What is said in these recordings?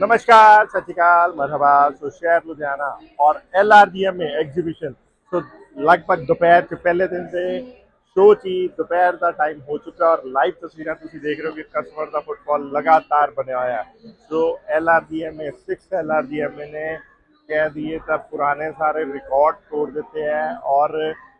नमस्कार सत श्रीकाल मरहबा सो शहर लुधियाना और एल में एग्जीबिशन ਸੋ ਲਗਭਗ ਦੁਪਹਿਰ ਚ ਪਹਿਲੇ ਦਿਨ ਦੇ ਸ਼ੋਅ ਚ ਹੀ ਦੁਪਹਿਰ ਦਾ ਟਾਈਮ ਹੋ ਚੁੱਕਾ ਔਰ ਲਾਈਵ ਤਸਵੀਰਾਂ ਤੁਸੀਂ ਦੇਖ ਰਹੇ ਹੋ ਕਿ ਕਸਟਮਰ ਦਾ ਫੁੱਟਫਾਲ ਲਗਾਤਾਰ ਬਣਿਆ ਹੋਇਆ ਹੈ ਸੋ ਐਲਆਰਡੀਐਮ 6 ਐਲਆਰਡੀਐਮ ਨੇ ਕਹਿ ਦਈਏ ਤਾਂ ਪੁਰਾਣੇ ਸਾਰੇ ਰਿਕਾਰਡ ਤੋੜ ਦਿੱਤੇ ਹੈ ਔਰ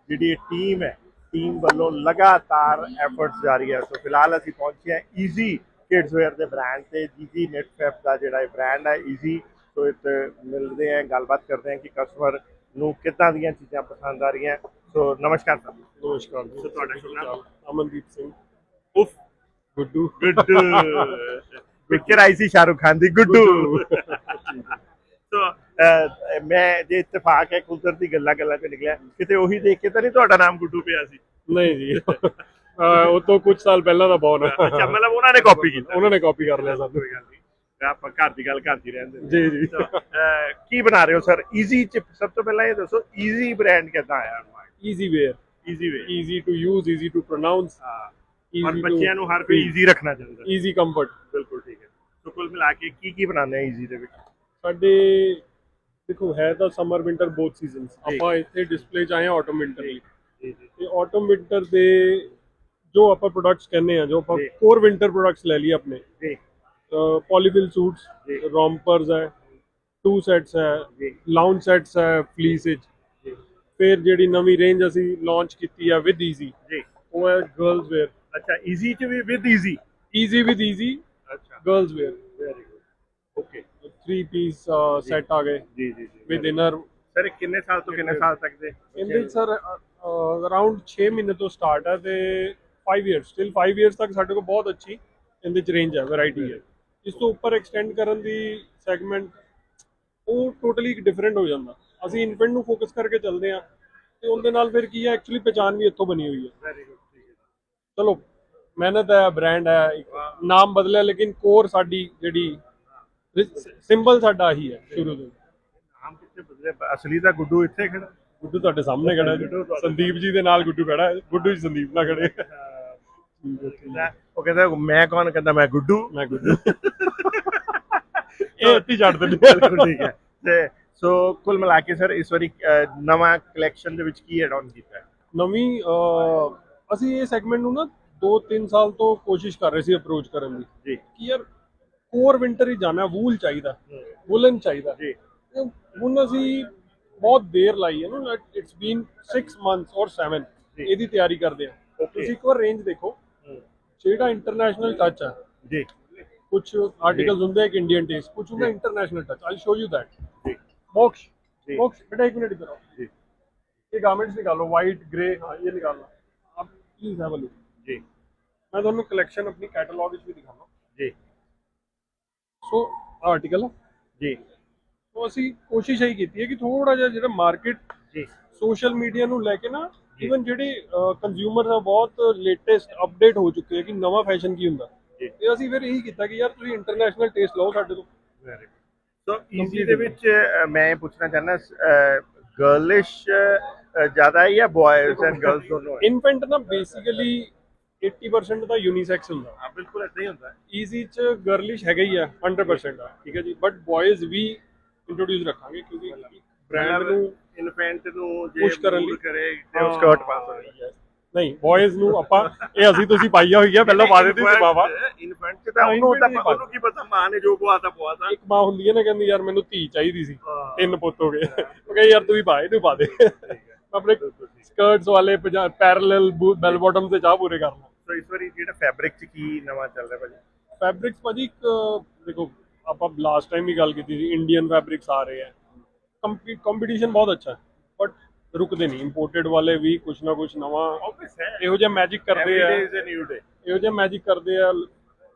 ਜਿਹੜੀ ਟੀਮ ਹੈ ਟੀਮ ਵੱਲੋਂ ਲਗਾਤਾਰ ਐਫਰਟਸ ਜਾਰੀ ਹੈ ਸੋ ਫਿਲਹਾਲ ਅਸੀਂ ਪਹੁੰਚੇ ਹਾਂ ਈਜ਼ੀ ਕਿਡਸ ਵੇਅਰ ਦੇ ਬ੍ਰਾਂਡ ਤੇ ਜੀਜੀ ਨੈਟਫੈਪ ਦਾ ਜਿਹੜਾ ਇਹ ਬ੍ਰਾਂਡ ਹੈ ਈਜ਼ੀ ਸੋ ਇੱਥੇ ਮਿਲਦੇ ਹਾਂ ਗੱਲਬਾਤ ਕਰਦੇ ਹਾਂ ਕਿ ਕਸਟਮਰ ਨੂੰ ਕਿੱਦਾਂ ਦੀਆਂ ਚੀਜ਼ਾਂ ਪਸੰਦ ਆ ਰਹੀਆਂ। ਸੋ ਨਮਸਕਾਰ ਸਰ। ਨਮਸਕਾਰ ਜੀ। ਸੋ ਤੁਹਾਡਾ ਸ਼ੁਭ ਨਾਮ? ਅਮਨਦੀਪ ਸਿੰਘ। ਉਫ ਗੁੱਡੂ। ਗੁੱਡੂ। ਪਿਕਚਰ ਆਈ ਸੀ ਸ਼ਾਹਰੁਖ ਖਾਨ ਦੀ ਗੁੱਡੂ। ਸੋ ਮੈਂ ਜੇ ਇਤਫਾਕ ਹੈ ਕੁਦਰਤੀ ਗੱਲਾਂ ਗੱਲਾਂ ਚ ਨਿਕਲਿਆ ਕਿਤੇ ਉਹੀ ਦੇਖ ਕੇ ਤਾਂ ਨਹੀਂ ਤੁਹਾਡਾ ਨਾਮ ਗੁੱਡੂ ਪਿਆ ਸੀ? ਨਹੀਂ ਜੀ। ਉਹ ਤੋਂ ਕੁਝ ਸਾਲ ਪਹਿਲਾਂ ਦਾ ਬੌਨ ਅੱਛਾ ਮਤਲਬ ਉਹਨਾਂ ਨੇ ਕਾਪੀ ਕੀਤਾ। ਉਹਨਾਂ ਨੇ ਕਾਪੀ ਕਰ ਲਿਆ ਸਾਨੂੰ ਕੋਈ ਗੱਲ ਨਹੀਂ। ਆਪਾਂ ਘਰ ਦੀ ਗੱਲ ਘਰ ਦੀ ਰਹਿੰਦੇ ਜੀ ਜੀ। ਕੀ ਬਣਾ ਰਹੇ ਹੋ ਸਰ? ਈਜ਼ੀ ਚ ਸਭ ਤੋਂ ਪਹਿਲਾਂ ਇਹ ਦੱਸੋ ਈਜ਼ੀ ਬ੍ਰਾਂਡ ਕਿੱਦਾਂ ਆਇਆ? Easy wear easy way easy to use easy to pronounce ਹਾਂ। ਔਰ ਬੱਚਿਆਂ ਨੂੰ ਹਰ ਕੋਈ ਈਜ਼ੀ ਰੱਖਣਾ ਚਾਹੁੰਦਾ। ਈਜ਼ੀ ਕੰਫਰਟ ਬਿਲਕੁਲ ਠੀਕ ਹੈ। ਸੋ ਕੁੱਲ ਮਿਲਾ ਕੇ ਕੀ ਕੀ ਬਣਾਉਂਦੇ ਆ ਈਜ਼ੀ ਦੇ ਵਿੱਚ? ਸਾਡੇ ਦੇਖੋ ਹੈ ਤਾਂ ਸਮਰ ਵਿੰਟਰ ਬੋਥ ਸੀਜ਼ਨਸ। ਆਪਾਂ ਇੱਥੇ ਡਿਸਪਲੇ ਚ ਆਏ ਹਾਂ ਆਟਮ ਵਿੰਟਰ ਲਈ। ਜੀ ਜੀ ਤੇ ਆਟਮ ਵਿੰਟਰ ਦੇ ਜੋ ਆਪਾਂ ਪ੍ਰੋਡਕਟਸ ਕਹਿੰਦੇ ਆ ਜੋ ਆਪਾਂ ਜੀ। ਕੋਰ ਵਿੰਟਰ ਪ੍ਰੋਡਕਟਸ ਲੈ ਲਈ ਆਪਣੇ। ਜੀ। ਪੋਲੀਫਿਲ ਜੀ। ਸੂਟਸ ਰੋਮਪਰਸ ਹੈ ਟੂ ਸੈਟਸ ਹੈ ਜੀ। ਲਾਉਂਜ ਸੈਟਸ ਹੈ ਫਲੀਸ ਵਿੱਚ। ਜੀ। ਫਿਰ ਜਿਹੜੀ ਨਵੀਂ ਰੇਂਜ ਅਸੀਂ ਲਾਂਚ ਕੀਤੀ ਆ ਵਿਦ ਈਜ਼ੀ ਜੀ। ਉਹ ਹੈ ਗਰਲਸ ਵੇਅਰ ਅੱਛਾ ਈਜ਼ੀ ਚ ਵੀ with easy easy with easy ਅੱਛਾ। Girls wear very good okay 3 piece set ਆ ਗਏ। ਜੀ ਜੀ ਜੀ। ਵਿਦ ਇਨਰ ਸਰ ਇਹ ਕਿੰਨੇ ਸਾਲ ਤੋਂ ਕਿੰਨੇ ਸਾਲ ਤੱਕ ਦੇ? ਇਹਦੇ ਸਰ ਅਰਾਊਂਡ 6 ਮਹੀਨੇ ਤੋਂ ਸਟਾਰਟ ਹੈ ਤੇ 5 ਇਅਰਸ ਸਟਿਲ 5 ਇਅਰਸ ਤੱਕ ਸਾਡੇ ਕੋਲ ਬਹੁਤ ਅੱਛੀ ਇਹਦੇ ਚ ਰੇਂਜ ਹੈ ਵੈਰਾਈਟੀ ਹੈ। ਇਸ ਤੋਂ ਉੱਪਰ ਐਕਸਟੈਂਡ ਕਰਨ ਦੀ ਸੈਗਮੈਂਟ ਉਹ ਟੋਟਲੀ ਡਿਫਰੈਂਟ ਹੋ ਜਾਂਦਾ। ਅਸੀਂ ਇਨਫੈਂਟ ਨੂੰ ਫੋਕਸ ਕਰਕੇ ਚੱਲਦੇ ਆ ਤੇ ਉਹਦੇ ਨਾਲ ਫਿਰ ਕੀ ਹੈ ਐਕਚੁਅਲੀ ਪਛਾਣ ਵੀ ਇੱਥੋਂ ਬਣੀ ਹੋਈ ਹੈ। ਵੈਰੀ ਗੁੱਡ ਠੀਕ ਹੈ। ਚਲੋ ਮਿਹਨਤ ਹੈ ਬ੍ਰਾਂਡ ਹੈ ਨਾਮ ਬਦਲਿਆ ਲੇਕਿਨ ਕੋਰ ਸਾਡੀ ਜਿਹੜੀ ਸਿੰਬਲ ਸਾਡਾ ਆਹੀ ਹੈ ਸ਼ੁਰੂ ਤੋਂ। ਨਾਮ ਕਿੱਥੇ ਬਦਲੇ ਅਸਲੀ ਤਾਂ ਗੁੱਡੂ ਇੱਥੇ ਖੜਾ। ਗੁੱਡੂ ਤੁਹਾਡੇ ਸਾਹਮਣੇ ਖੜਾ ਸੰਦੀਪ ਜੀ ਦੇ ਨਾਲ ਗੁੱਡੂ ਖੜਾ ਹੈ। ਗੁੱਡੂ ਜੀ ਸੰਦੀਪ ਨਾਲ ਖੜੇ। ਉਹ ਕਹਿੰਦਾ ਮੈਂ ਕੌਣ? ਕਹਿੰਦਾ ਮੈਂ ਗੁੱਡੂ। ਮੈਂ ਗੁੱਡੂ। ਇਹ ਅੱਤੀ ਛੱਡ ਦਿੰਦੇ ਬਿਲਕੁਲ ਠੀਕ ਹੈ। ਤੇ ਸੋ ਕੁੱਲ ਮਿਲਾ ਕੇ ਸਰ ਇਸ ਵਾਰੀ ਅਹ, ਨਵਾਂ ਕਲੈਕਸ਼ਨ ਦੇ ਵਿੱਚ ਕੀ ਐਡ ਆਨ ਕੀਤਾ ਹੈ? ਨਵੀਂ ਅਹ, ਅਸੀਂ ਇਹ ਸੈਗਮੈਂਟ ਨੂੰ ਨਾ 2-3 ਸਾਲ ਤੋਂ ਕੋਸ਼ਿਸ਼ ਕਰ ਰਹੇ ਸੀ ਅਪਰੋਚ ਕਰਨ ਦੀ। ਜੀ। ਕਿ ਯਾਰ ਕੋਰ ਵਿੰਟਰ ਹੀ ਜਾਣਾ ਵੂਲ ਚਾਹੀਦਾ ਵੂਲਨ ਚਾਹੀਦਾ। ਜੀ। ਤੇ ਹੁਣ ਅਸੀਂ ਬਹੁਤ ਦੇਰ ਲਾਈ ਹੈ ਨਾ ਇਟਸ ਬੀਨ 6 ਮੰਥਸ ਔਰ 7 ਜੀ। ਇਹਦੀ ਤਿਆਰੀ ਕਰਦੇ ਆ Okay. ਤੁਸੀਂ ਇੱਕ ਵਾਰ ਰੇਂਜ ਦੇਖੋ। ਜਿਹੜਾ ਇੰਟਰਨੈਸ਼ਨਲ ਟੱਚ ਹੈ ਜੀ ਕੁਝ ਆਰਟੀਕਲਸ ਹੁੰਦੇ ਇੱਕ ਇੰਡੀਅਨ ਟੇਸਟ ਕੁਝ ਹੁੰਦਾ international touch I show you that ji Moksh ji. Moksh बेटा एक मिनट इधर आओ जी ये गारमेंट्स निकालो वाइट ग्रे हाँ ये निकालना आप प्लीज हैव अ लुक ਜੀ मैं ਤੁਹਾਨੂੰ ਕਲੈਕਸ਼ਨ ਆਪਣੀ ਕੈਟਲੌਗ ਵਿੱਚ ਵੀ ਦਿਖਾਵਾਂ ਜੀ ਸੋ ਆਰਟੀਕਲ ਜੀ ਸੋ ਅਸੀਂ ਕੋਸ਼ਿਸ਼ ਇਹੀ ਕੀਤੀ ਹੈ ਕਿ ਥੋੜਾ ਜਿਹਾ ਜਿਹੜਾ ਮਾਰਕੀਟ ਜੀ ਸੋਸ਼ਲ ਮੀਡੀਆ ਨੂੰ ਲੈ ਕੇ ਨਾ ਇਵਨ ਜਿਹੜੇ ਕੰਜ਼ਿਊਮਰ ਆ ਬਹੁਤ ਲੇਟੈਸਟ ਅਪਡੇਟ ਹੋ ਚੁੱਕੇ ਹੈ ਕਿ ਨਵਾਂ ਫੈਸ਼ਨ ਕੀ ਹੁੰਦਾ। ਤੇ ਅਸੀਂ ਫਿਰ ਇਹੀ ਕੀਤਾ ਕਿ ਯਾਰ ਤੁਸੀਂ ਇੰਟਰਨੈਸ਼ਨਲ ਟੇਸਟ ਲਓ ਸਾਡੇ ਤੋਂ। ਵੈਰੀ ਸੋ ਈਜ਼ੀ ਦੇ ਵਿੱਚ ਮੈਂ ਪੁੱਛਣਾ ਚਾਹੁੰਦਾ ਗਰਲਿਸ਼ ਜ਼ਿਆਦਾ ਹੈ ਜਾਂ ਬॉयਜ਼ ਐਂਡ ਗਰਲਸ ਦੋਨੋਂ ਇਨਫੈਂਟ ਨਾ ਬੇਸਿਕਲੀ 80% ਦਾ ਯੂਨੀਸੈਕਸ ਹੁੰਦਾ। ਹਾਂ ਬਿਲਕੁਲ ਇਦਾਂ ਹੀ ਹੁੰਦਾ। ਈਜ਼ੀ ਚ ਗਰਲਿਸ਼ ਹੈਗਾ ਹੀ ਆ 100% ਆ ਠੀਕ ਹੈ ਜੀ। ਬਟ ਬॉयਜ਼ ਵੀ ਇੰਟਰੋਡਿਊਸ ਰੱਖਾਂਗੇ ਕਿਉਂਕਿ ਬ੍ਰਾਂਡ ਨੂੰ ਇਨਫੈਂਟ ਨੂੰ ਜੇ push ਕਰਨ ਲਈ। ਕਰੇ ਤੇ ਸਕਰਟ ਪਾ ਸਕਦਾ ਨਹੀਂ ਬॉयਜ਼ ਨੂੰ ਆਪਾਂ ਇਹ ਅਸੀਂ ਤੁਸੀਂ ਪਾਈਆ ਹੋਈ ਆ ਪਹਿਲਾਂ ਪਾ ਦਿੱਤੀ ਸੀ ਬਾਵਾ। ਇਨਫੈਂਟ ਚ ਤਾਂ ਹਾਂ, ਉਹਨੂੰ ਤਾਂ infant ਨਹੀਂ ਉਹਨੂੰ ਕੀ ਪਤਾ ਮਾਂ ਨੇ ਜੋ ਪਵਾਤਾ ਪਵਾਤਾ ਇੱਕ ਮਾਂ ਹੁੰਦੀ ਹੈ ਨਾ ਕਹਿੰਦੀ ਯਾਰ ਮੈਨੂੰ ਧੀ ਚਾਹੀਦੀ ਸੀ। ਹਾਂ। ਤਿੰਨ ਪੁੱਤ ਹੋ ਗਏ। ਉਹ ਕਹੇ ਯਾਰ ਤੂੰ ਵੀ ਪਾ ਇਹਨੂੰ ਪਾ ਦੇ। ਆਪਣੇ ਸਕਰਟਸ ਵਾਲੇ ਪੈਰਲਲ ਬੈਲ ਬਾਟਮ ਤੇ ਚਾਹ ਪੂਰੇ ਕਰਨਾ ਸੋ ਇਸ ਵਾਰੀ ਜਿਹੜਾ ਫੈਬਰਿਕ ਚ ਕੀ ਨਵਾਂ ਚੱਲ ਰਿਹਾ ਭਾਜੀ? ਫੈਬਰਿਕਸ ਭਾਜੀ ਇੱਕ ਦੇਖੋ ਆਪਾਂ ਲਾਸਟ ਟਾਈਮ ਹੀ ਗੱਲ ਕੀਤੀ ਸੀ ਇੰਡੀਅਨ ਫੈਬਰਿਕਸ ਆ ਰਹੇ ਆ ਕੰਪੀਟੀਸ਼ਨ ਬਹੁਤ ਅੱਛਾ ਹੈ ਬਟ ਰੁਕਦੇ ਨਹੀਂ ਇੰਪੋਰਟਡ ਵਾਲੇ ਵੀ ਕੁਛ ਨਾ ਕੁਛ ਨਵਾਂ ਆਬਵੀਅਸ ਹੈ। ਇਹੋ ਜਿਹਾ ਮੈਜਿਕ ਕਰਦੇ ਆ। Every day is a new day ਇਹੋ ਜਿਹਾ ਮੈਜਿਕ ਕਰਦੇ ਆ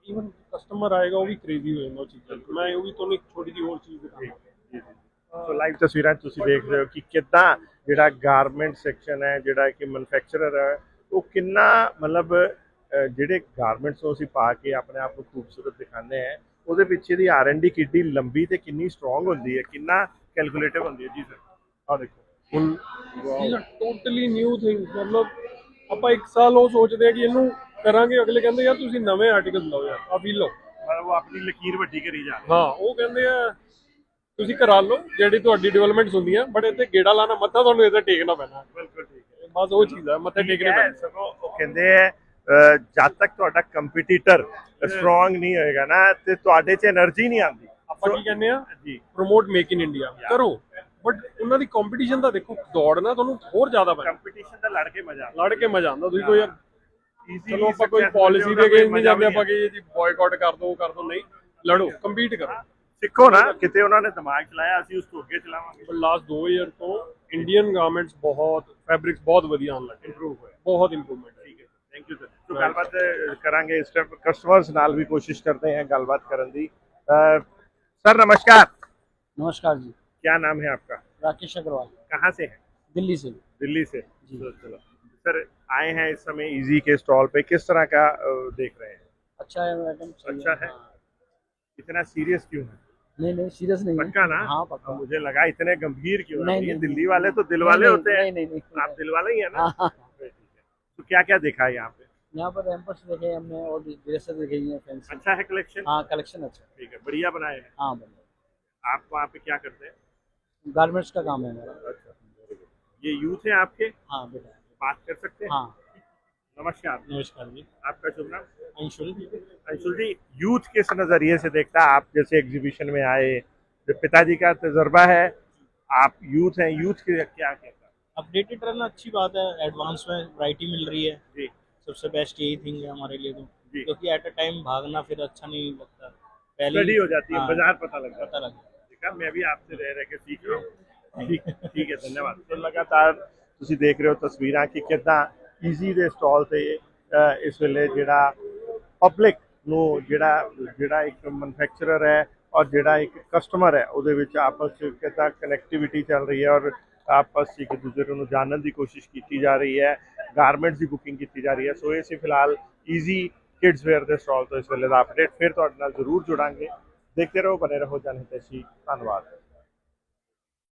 ਇਵਨ ਕਸਟਮਰ ਆਏਗਾ ਉਹ ਵੀ ਕ੍ਰੇਜ਼ੀ ਹੋ ਜਾਂਦਾ ਉਹ ਚੀਜ਼ਾਂ ਤੋਂ। ਮੈਂ ਉਹ ਵੀ ਤੁਹਾਨੂੰ ਇੱਕ ਛੋਟੀ ਜਿਹੀ ਹੋਰ ਚੀਜ਼ ਦਿਖਾਵਾਂ ਸੋ ਲਾਈਵ ਤਸਵੀਰਾਂ ਤੁਸੀਂ ਦੇਖ ਰਹੇ ਹੋ ਕਿ ਕਿੱਦਾਂ ਜਿਹੜਾ ਗਾਰਮੈਂਟ ਸੈਕਸ਼ਨ ਹੈ ਜਿਹੜਾ ਕਿ ਮੈਨੂਫੈਕਚਰਰ ਹੈ ਉਹ ਕਿੰਨਾ ਮਤਲਬ ਅਹ, ਜਿਹੜੇ ਗਾਰਮੈਂਟਸ ਨੂੰ ਅਸੀਂ ਪਾ ਕੇ ਆਪਣੇ ਆਪ ਨੂੰ ਖੂਬਸੂਰਤ ਦਿਖਾਉਂਦੇ ਆ ਉਹਦੇ ਪਿੱਛੇ ਦੀ ਆਰ ਐਂਡ ਡੀ ਕਿੱਡੀ ਲੰਬੀ ਤੇ ਕਿੰਨੀ ਸਟਰੋਂਗ ਹੁੰਦੀ ਹੈ ਕਿੰਨਾ ਕੈਲਕੂਲੇਟਿਵ ਹੁੰਦੀ ਹੈ ਜੀ ਸਰ ਆ ਦੇਖੋ। ਹੁਣ ਟੋਟਲੀ ਨਿਊ ਥਿੰਗ ਮਤਲਬ ਆਪਾਂ 1 ਸਾਲ ਉਹ ਸੋਚਦੇ ਆ ਕਿ ਇਹਨੂੰ ਕਰਾਂਗੇ ਅਗਲੇ ਕਹਿੰਦੇ ਯਾਰ ਤੁਸੀਂ ਨਵੇਂ ਆਰਟੀਕਲ ਲਾਓ ਯਾਰ ਆ ਵੀ ਲਓ। ਉਹ ਆਪਣੀ ਲਕੀਰ ਵੱਡੀ ਕਰੀ ਜਾ ਰਹੇ। ਹਾਂ ਉਹ ਕਹਿੰਦੇ ਆ ਤੁਸੀਂ ਕਰਾ ਲਓ ਜਿਹੜੀ ਤੁਹਾਡੀ ਡਿਵੈਲਪਮੈਂਟਸ ਹੁੰਦੀਆਂ ਬਟ ਇੱਥੇ ਗੇੜਾ ਲਾਣਾ ਮੱਥਾ ਤੁਹਾਨੂੰ ਇਹਦਾ ਟੇਕਣਾ ਪੈਣਾ। ਬਿਲਕੁਲ ਠੀਕ ਬਸ ਉਹ ਚੀਜ਼ ਆ ਮੱਥੇ ਟੇਕਣੇ ਪੈਣਾ। ਸਗੋਂ ਕਹਿੰਦੇ ਆ ਜਦ ਤੱਕ ਤੁਹਾਡਾ ਕੰਪੀਟੀਟਰ ਸਟਰੋਂਗ ਨਹੀਂ ਹੋਏਗਾ ਨਾ ਤੇ ਤੁਹਾਡੇ 'ਚ એનર્ਜੀ ਨਹੀਂ ਆਉਂਦੀ। ਆਪਾਂ ਕੀ ਕਹਿੰਦੇ ਆ ਜੀ। ਪ੍ਰੋਮੋਟ ਮੇਕ ਇਨ ਇੰਡੀਆ ਕਰੋ। ਬਟ ਉਹਨਾਂ ਦੀ ਕੰਪੀਟੀਸ਼ਨ ਦਾ ਦੇਖੋ ਦੌੜਨਾ ਤੁਹਾਨੂੰ ਹੋਰ ਜ਼ਿਆਦਾ ਪੈਣਾ ਕੰਪੀਟੀਸ਼ਨ ਦਾ ਲੜ ਕੇ ਮਜ਼ਾ ਲੜ ਕੇ ਮਜ਼ਾ ਆਉਂਦਾ। ਤੁਸੀਂ ਕੋਈ ਚਲੋ ਆਪਾਂ ਕੋਈ ਪਾਲਿਸੀ ਦੇ ਕੇ ਨਹੀਂ ਜਾਂਦੇ ਆਪਾਂ ਕਿ ਜੀ ਬਾਇਕਾਟ ਕਰ ਦੋ ਕਰ ਦੋ ਨਹੀਂ। ਲੜੋ ਕੰਪੀਟ ਕਰੋ। ਸਿੱਖੋ ਨਾ ਕਿਤੇ ਉਹਨਾਂ ਨੇ ਦਿਮਾਗ ਚਲਾਇਆ ਅਸੀਂ ਉਸ ਤੋਂ ਅੱਗੇ ਚਲਾਵਾਂਗੇ। ਪਰ ਲਾਸਟ 2 ਇਅਰ ਤੋਂ ਇੰਡੀਅਨ ਗਾਰਮੈਂਟਸ ਬਹੁਤ ਫੈਬਰਿਕਸ ਬਹੁਤ ਵਧੀਆ ਆਉਣ ਲੱਗੇ। ਇੰਪਰੂਵ ਹੋਇਆ। ਬਹੁਤ ਇੰਪਰੂਵਮੈਂਟ ਠੀਕ ਹੈ। ਥੈਂਕ ਯੂ ਸਰ ਸੋ ਗੱਲਬਾਤ ਕਰਾਂਗੇ ਇਸ ਟਾਈਮ ਕਸਟਮਰਸ ਨਾਲ ਵੀ ਕੋਸ਼ਿਸ਼ ਕਰਦੇ ਹਾਂ ਗੱਲਬਾਤ ਕਰਨ ਦੀ। सर नमस्कार। नमस्कार जी। क्या नाम है आपका? राकेश अग्रवाल। कहाँ से है? दिल्ली से। दिल्ली से। जी। तो चलो। सर आए हैं इस समय इजी के स्टॉल पे। किस तरह का देख रहे हैं? अच्छा है मैडम अच्छा है। हाँ। इतना सीरियस क्यों है? नहीं नहीं सीरियस नहीं पक्का ना? हाँ पक्का। मुझे लगा इतने गंभीर क्यों है? नहीं, ये नहीं, दिल्ली वाले तो दिल वाले होते हैं। नहीं नहीं नहीं। आप दिल वाले ही है ना? हाँ, हाँ, है। तो क्या क्या देखा है यहाँ पे? यहाँ पर रैम्पर्स देखे हैं हमने और ड्रेसेस देखे हैं फैंसी अच्छा है कलेक्शन हाँ कलेक्शन अच्छा ठीक है बढ़िया बनाए हैं। हाँ बढ़िया। आप वहाँ पे क्या करते हैं? गारमेंट्स का काम है मेरा। अच्छा ये यूथ है आपके? हाँ बेटा। बात कर सकते हैं? हाँ। नमस्कार। नमस्कार जी। आपका शुभ नाम? अंशुल अंशुल जी यूथ किस नज़रिए से देखता है आप जैसे एग्जीबिशन में आए जो पिताजी का तजर्बा है आप यूथ हैं यूथ के क्या कहता? अपडेटेड रहना अच्छी बात है एडवांस में वैरायटी मिल रही है। जी। सबसे बेस्ट यही थिंग है हमारे लिए तो जी क्योंकि एट अ टाइम भागना फिर अच्छा नहीं लगता पहले स्टडी ही- हो जाती है हाँ, बाजार पता लग जाता पता लग जाता है देखा मैं भी आपसे रह रह के सीख रहा हूँ ठीक ठीक है धन्यवाद तो ਲਗਾਤਾਰ ਤੁਸੀਂ ਦੇਖ ਰਹੇ ਹੋ ਤਸਵੀਰਾਂ ਕਿ ਕਿੱਦਾਂ ਈਜ਼ੀ ਦੇ ਸਟਾਲ ਤੇ ਅ, ਇਸ ਵੇਲੇ ਜਿਹੜਾ ਪਬਲਿਕ ਨੂੰ ਜਿਹੜਾ ਜਿਹੜਾ ਇੱਕ ਮੈਨੂਫੈਕਚਰਰ ਹੈ ਔਰ ਜਿਹੜਾ ਇੱਕ ਕਸਟਮਰ ਹੈ ਉਹਦੇ ਵਿੱਚ ਆਪਸ ਵਿੱਚ ਕਿੱਦਾਂ ਕਨੈਕਟੀਵਿਟੀ ਚੱਲ ਰਹੀ ਹੈ ਔਰ ਆਪਸ 'ਚ ਇੱਕ ਦੂਜੇ ਨੂੰ ਜਾਣਨ ਦੀ ਕੋਸ਼ਿਸ਼ ਕੀਤੀ ਜਾ ਰਹੀ ਹੈ ਗਾਰਮੈਂਟਸ ਦੀ ਬੁਕਿੰਗ ਕੀਤੀ ਜਾ ਰਹੀ ਹੈ। ਸੋ ਇਹ ਸੀ ਫਿਲਹਾਲ ਈਜ਼ੀ ਕਿਡਸ ਵੇਅਰ ਦੇ ਸਟਾਲ ਤੋਂ ਇਸ ਵੇਲੇ ਦਾ ਅਪਡੇਟ ਫਿਰ ਤੁਹਾਡੇ ਨਾਲ ਜ਼ਰੂਰ ਜੁੜਾਂਗੇ। ਦੇਖਦੇ ਰਹੋ ਬਨੇ ਰਹੋ। ਜਨਹਿਤੈਸ਼ੀ ਧੰਨਵਾਦ।